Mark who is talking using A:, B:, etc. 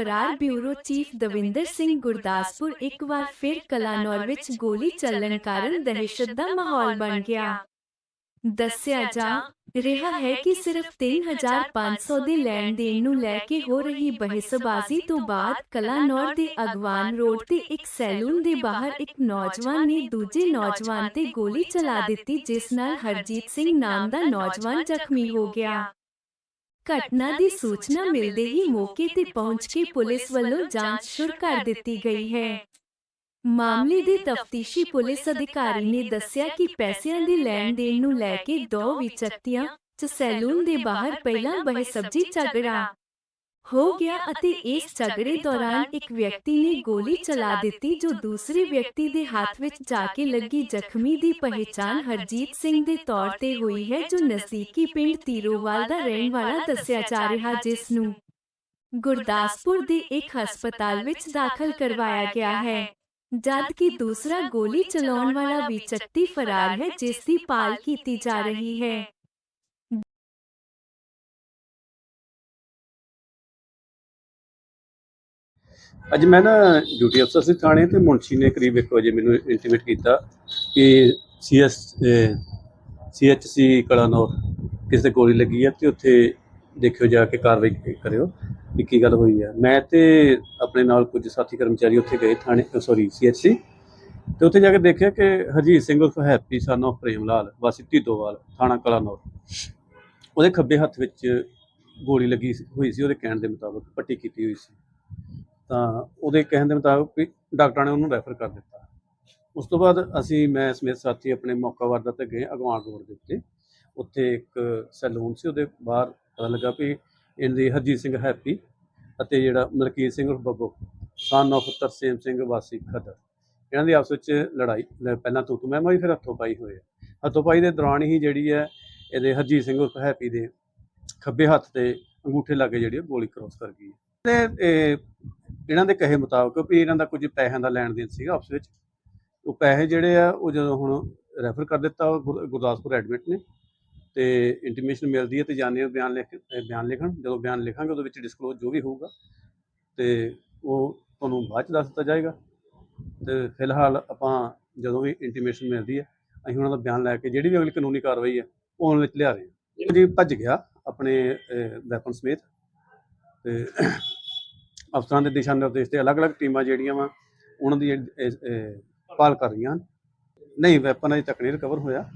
A: ਫਰਾਰ bureau chief Davinder Singh Gurdaspur ਇੱਕ ਵਾਰ ਫਿਰ ਕਲਾਨੌਰ ਵਿੱਚ ਗੋਲੀ ਚੱਲਣ ਕਾਰਨ ਦਹਿਸ਼ਤ ਦਾ ਮਾਹੌਲ ਬਣ ਗਿਆ। ਦੱਸਿਆ ਜਾ ਰਿਹਾ ਹੈ ਕਿ ਸਿਰਫ 3500 ਦੇ ਲੈਣ ਦੇਣ ਨੂੰ ਲੈ ਕੇ ਹੋ ਰਹੀ ਬਹਿਸਬਾਜ਼ੀ ਤੋਂ ਬਾਅਦ ਕਲਾਨੌਰ ਦੇ ਅਗਵਾਨ ਰੋਡ ਤੇ ਇੱਕ ਸੈਲੂਨ ਦੇ ਬਾਹਰ ਇੱਕ ਨੌਜਵਾਨ ਨੇ ਦੂਜੇ ਨੌਜਵਾਨ ਤੇ ਗੋਲੀ ਚਲਾ ਦਿੱਤੀ, ਜਿਸ ਨਾਲ ਹਰਜੀਤ ਸਿੰਘ ਨਾਮ ਦਾ ਨੌਜਵਾਨ ਜ਼ਖਮੀ ਹੋ ਗਿਆ। ਘਟਨਾ ਦੀ ਸੂਚਨਾ ਮਿਲਦੇ ਹੀ ਮੌਕੇ ਤੇ ਪਹੁੰਚ ਕੇ ਪੁਲਿਸ ਵੱਲੋਂ ਜਾਂਚ ਸ਼ੁਰੂ ਕਰ ਦਿੱਤੀ ਗਈ ਹੈ। ਮਾਮਲੇ ਦੇ ਤਫਤੀਸ਼ੀ ਪੁਲਿਸ ਅਧਿਕਾਰੀ ਨੇ ਦੱਸਿਆ ਕਿ ਪੈਸਿਆਂ ਦੇ ਲੈਣ ਦੇਣ ਨੂੰ ਲੈ ਕੇ ਦੋ ਵਿਚਕਤੀਆਂ ਚ ਸੈਲੂਨ ਦੇ ਬਾਹਰ ਪਹਿਲਾਂ ਬਹਿਸਬਜ਼ੀ ਝਗੜਾ। ਹੋ ਗਿਆ ਅਤੇ ਇਸ ਝਗੜੇ ਦੌਰਾਨ ਇੱਕ ਵਿਅਕਤੀ ਨੇ ਗੋਲੀ ਚਲਾ ਦਿੱਤੀ ਜੋ ਦੂਸਰੇ ਵਿਅਕਤੀ ਦੇ ਹੱਥ ਵਿੱਚ ਜਾ ਕੇ ਲੱਗੀ ਜ਼ਖਮੀ ਦੀ ਪਹਿਚਾਣ ਹਰਜੀਤ ਸਿੰਘ ਦੇ ਤੌਰ ਤੇ ਹੋਈ ਹੈ, ਜੋ ਨਜ਼ਦੀਕੀ ਪਿੰਡ ਤੀਰੋਵਾਲ ਦਾ ਰਹਿਣ ਵਾਲਾ ਦੱਸਿਆ ਜਾ ਰਿਹਾ, ਜਿਸ ਨੂੰ ਗੁਰਦਾਸਪੁਰ ਦੇ ਇੱਕ ਹਸਪਤਾਲ ਵਿੱਚ ਦਾਖਲ ਕਰਵਾਇਆ ਗਿਆ ਹੈ। ਜਦ ਕਿ ਦੂਸਰਾ ਗੋਲੀ ਚਲਾਉਣ ਵਾਲਾ ਵੀ ਵਿਚਕਤੀ ਫਰਾਰ ਹੈ, ਜਿਸ ਦੀ ਪਾਲ ਕੀਤੀ ਜਾ ਰਹੀ ਹੈ।
B: ਅੱਜ ਮੈਂ ਨਾ ਡਿਊਟੀ ਅਫਸਰ ਸੀ ਥਾਣੇ ਤੇ ਮੁਨਸ਼ੀ ਨੇ ਕਰੀਬ 1 ਵਜੇ ਮੈਨੂੰ ਇੰਟੀਮੇਟ ਕੀਤਾ ਕਿ ਸੀਐਸ ਸੀਐਚਸੀ ਕਲਾਨੌਰ ਕਿਸੇ ਦੇ ਗੋਲੀ ਲੱਗੀ ਹੈ ਤੇ ਉੱਥੇ ਦੇਖਿਓ ਜਾ ਕੇ ਕਾਰਵਾਈ ਕਰਿਓ ਵੀ ਕੀ ਗੱਲ ਹੋਈ ਹੈ। ਮੈਂ ਤੇ ਆਪਣੇ ਨਾਲ ਕੁਝ ਸਾਥੀ ਕਰਮਚਾਰੀ ਉੱਥੇ ਗਏ ਥਾਣੇ ਸੌਰੀ ਸੀਐਚਸੀ ਤੇ ਉੱਥੇ ਜਾ ਕੇ ਦੇਖਿਆ ਕਿ ਹਰਜੀਤ ਸਿੰਘ ਉਰਫ ਹੈਪੀ ਸਨ of ਪ੍ਰੇਮ ਲਾਲ, ਵਾਸੀ ਢੀਦੋਵਾਲ ਥਾਣਾ ਕਲਾਨੌਰ। ਉਹਦੇ ਖੱਬੇ ਹੱਥ ਵਿੱਚ ਗੋਲੀ ਲੱਗੀ ਹੋਈ ਸੀ, ਉਹਦੇ ਕਹਿਣ ਦੇ ਮੁਤਾਬਕ ਪੱਟੀ ਕੀਤੀ ਹੋਈ ਸੀ। ਤਾਂ ਉਹਦੇ ਕਹਿਣ ਦੇ ਮੁਤਾਬਕ ਵੀ ਡਾਕਟਰਾਂ ਨੇ ਉਹਨੂੰ ਰੈਫਰ ਕਰ ਦਿੱਤਾ। ਉਸ ਤੋਂ ਬਾਅਦ ਅਸੀਂ, ਮੈਂ ਸਮੇਤ ਸਾਥੀ ਆਪਣੇ ਮੌਕਾ ਵਾਰਦਾ ਤੇ ਗਏ ਅਗਵਾਨ ਰੋਡ ਦੇ ਉੱਤੇ। ਉੱਥੇ ਇੱਕ ਸੈਲੂਨ ਸੀ, ਉਹਦੇ ਬਾਹਰ ਪਤਾ ਲੱਗਾ ਵੀ ਇਹਦੀ ਹਰਜੀਤ ਸਿੰਘ ਹੈਪੀ ਅਤੇ ਜਿਹੜਾ ਮਲਕੀਤ ਸਿੰਘ ਉਰਫ ਬੱਬੂ ਸਨ of ਤਰਸੇਮ ਸਿੰਘ ਵਾਸੀ ਖਦਰ। ਇਹਨਾਂ ਦੀ ਆਪਸ ਵਿੱਚ ਲੜਾਈ, ਲ- ਪਹਿਲਾਂ ਤੂੰ ਮੈਂ ਮੈਂ ਫਿਰ ਹੱਥੋਂ ਪਾਈ ਹੋਏ ਹੱਥੋਂ ਪਾਈ ਦੇ ਦੌਰਾਨ ਹੀ ਜਿਹੜੀ ਹੈ, ਇਹਦੇ ਹਰਜੀਤ ਸਿੰਘ ਉਰਫ ਹੈਪੀ ਦੇ ਖੱਬੇ ਹੱਥ ਤੇ ਅੰਗੂਠੇ ਲਾਗੇ ਜਿਹੜੀ ਉਹ ਗੋਲੀ ਕ੍ਰੋਸ ਕਰ ਗਈ ਤੇ ਇਹ ਇਹਨਾਂ ਦੇ ਕਹੇ ਮੁਤਾਬਕ ਵੀ ਇਹਨਾਂ ਦਾ ਕੁਝ ਪੈਸਿਆਂ ਦਾ ਲੈਣ ਦੇਣ ਸੀਗਾ ਆਪਸ ਵਿੱਚ। ਉਹ ਪੈਸੇ ਜਿਹੜੇ ਆ, ਉਹ ਜਦੋਂ ਹੁਣ ਰੈਫਰ ਕਰ ਦਿੱਤਾ ਗੁਰ- ਗੁਰਦਾਸਪੁਰ ਐਡਮਿਟ ਨੇ ਤੇ ਇੰਟੀਮੇਸ਼ਨ ਮਿਲਦੀ ਹੈ ਤੇ ਜਾਣੇ ਬਿਆਨ ਲਿਖ, ਬਿਆਨ ਲਿਖਣ, ਜਦੋਂ ਬਿਆਨ ਲਿਖਾਂਗੇ ਉਹਦੇ ਵਿੱਚ ਡਿਸਕਲੋਜ਼ ਜੋ ਵੀ ਹੋਊਗਾ ਤੇ ਉਹ ਤੁਹਾਨੂੰ ਬਾਅਦ ਚ ਦੱਸ ਦਿੱਤਾ ਜਾਏਗਾ। ਤੇ ਫਿਲਹਾਲ ਆਪਾਂ ਜਦੋਂ ਵੀ ਇੰਟੀਮੇਸ਼ਨ ਮਿਲਦੀ ਹੈ, ਅਸੀਂ ਉਹਨਾਂ ਦਾ ਬਿਆਨ ਲੈ ਕੇ ਜਿਹੜੀ ਵੀ ਅਗਲੀ ਕਾਨੂੰਨੀ ਕਾਰਵਾਈ ਹੈ, ਉਹ ਉਹਨਾਂ ਵਿੱਚ ਲਿਆ ਰਹੇ ਹਾਂ। ਜੀ ਭੱਜ ਗਿਆ ਆਪਣੇ ਵੈਪਨ ਸਮੇਤ ਤੇ ਅਫਸਰਾਂ ਦੇ ਦਿਸ਼ਾ ਨਿਰਦੇਸ਼ ਤੇ ਅਲੱਗ-ਅਲੱਗ ਟੀਮਾਂ ਜਿਹੜੀਆਂ ਵਾ, ਉਹਨਾਂ ਦੀ ਇਹ- ਇਹ- ਇਹ, ਭਾਲ ਕਰ ਰਹੀਆਂ ਹਨ। ਨਹੀਂ ਵੈਪਨ ਅਜੇ ਤੱਕ ਨਹੀਂ ਰਿਕਵਰ ਹੋਇਆ।